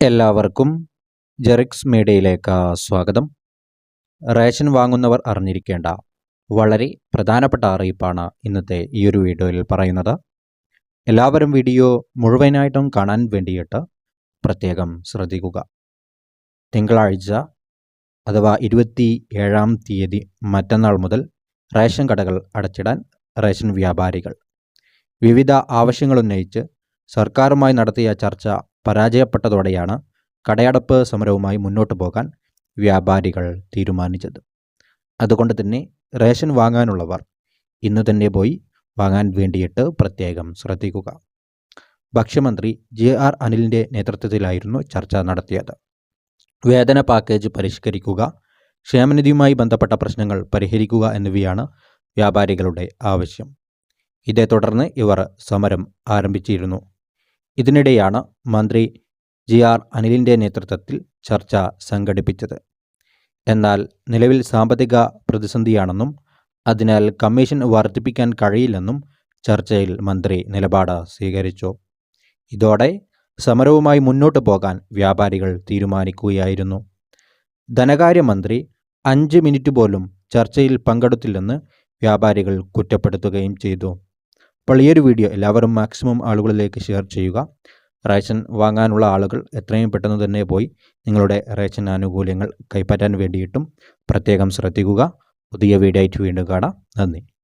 എല്ലാവർക്കും ജെറിക്സ് മീഡിയയിലേക്ക് സ്വാഗതം. റേഷൻ വാങ്ങുന്നവർ അറിഞ്ഞിരിക്കേണ്ട വളരെ പ്രധാനപ്പെട്ട അറിയിപ്പാണ് ഇന്നത്തെ ഈ ഒരു വീഡിയോയിൽ പറയുന്നത്. എല്ലാവരും വീഡിയോ മുഴുവനായിട്ടും കാണാൻ വേണ്ടിയിട്ട് പ്രത്യേകം ശ്രദ്ധിക്കുക. തിങ്കളാഴ്ച അഥവാ ഇരുപത്തി ഏഴാം തീയതി മറ്റന്നാൾ മുതൽ റേഷൻ കടകൾ അടച്ചിടാൻ റേഷൻ വ്യാപാരികൾ വിവിധ ആവശ്യങ്ങൾ ആവശ്യങ്ങളുന്നയിച്ച് സർക്കാരുമായി നടത്തിയ ചർച്ച പരാജയപ്പെട്ടതോടെയാണ് കടയടപ്പ് സമരവുമായി മുന്നോട്ട് പോകാൻ വ്യാപാരികൾ തീരുമാനിച്ചത്. അതുകൊണ്ട് തന്നെ റേഷൻ വാങ്ങാനുള്ളവർ ഇന്ന് തന്നെ പോയി വാങ്ങാൻ വേണ്ടിയിട്ട് പ്രത്യേകം ശ്രദ്ധിക്കുക. ഭക്ഷ്യമന്ത്രി ജെ ആർ അനിലിന്റെ നേതൃത്വത്തിലായിരുന്നു ചർച്ച നടത്തിയത്. വേതന പാക്കേജ് പരിഷ്കരിക്കുക ക്ഷേമനിധിയുമായി ബന്ധപ്പെട്ട പ്രശ്നങ്ങൾ പരിഹരിക്കുക എന്നിവയാണ് വ്യാപാരികളുടെ ആവശ്യം. ഇതേ തുടർന്ന് ഇവർ സമരം ആരംഭിച്ചിരുന്നു. ഇതിനിടെയാണ് മന്ത്രി ജി ആർ അനിലിന്റെ നേതൃത്വത്തിൽ ചർച്ച സംഘടിപ്പിച്ചത്. എന്നാൽ നിലവിൽ സാമ്പത്തിക പ്രതിസന്ധിയാണെന്നും അതിനാൽ കമ്മീഷൻ വർദ്ധിപ്പിക്കാൻ കഴിയില്ലെന്നും ചർച്ചയിൽ മന്ത്രി നിലപാട് സ്വീകരിച്ചു. ഇതോടെ സമരവുമായി മുന്നോട്ട് പോകാൻ വ്യാപാരികൾ തീരുമാനിക്കുകയായിരുന്നു. ധനകാര്യമന്ത്രി അഞ്ച് മിനിറ്റ് പോലും ചർച്ചയിൽ പങ്കെടുത്തില്ലെന്ന് വ്യാപാരികൾ കുറ്റപ്പെടുത്തുകയും ചെയ്തു. അപ്പോൾ ഈ ഒരു വീഡിയോ എല്ലാവരും മാക്സിമം ആളുകളിലേക്ക് ഷെയർ ചെയ്യുക. റേഷൻ വാങ്ങാനുള്ള ആളുകൾ എത്രയും പെട്ടെന്ന് തന്നെ പോയി നിങ്ങളുടെ റേഷൻ ആനുകൂല്യങ്ങൾ കൈപ്പറ്റാൻ വേണ്ടിയിട്ടും പ്രത്യേകം ശ്രദ്ധിക്കുക. പുതിയ വീഡിയോ ആയിട്ട് വീണ്ടും കാണാം. നന്ദി.